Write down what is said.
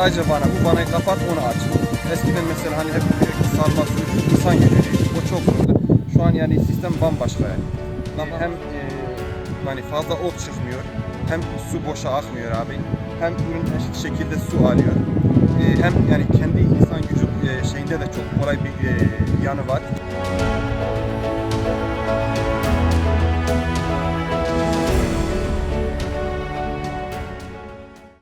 Sadece bana Bu vanayı kapat onu aç. Eskiden mesela hani hep diyor ki sarma insan geliyor. O çok zordu. Şu an yani sistem bambaşka yani. Tamam. Hem e, yani fazla ot çıkmıyor. Hem su boşa akmıyor abi. Hem ürün eşit şekilde su alıyor. E, hem yani kendi insan gücü e, şeyinde de çok kolay bir e, yanı var.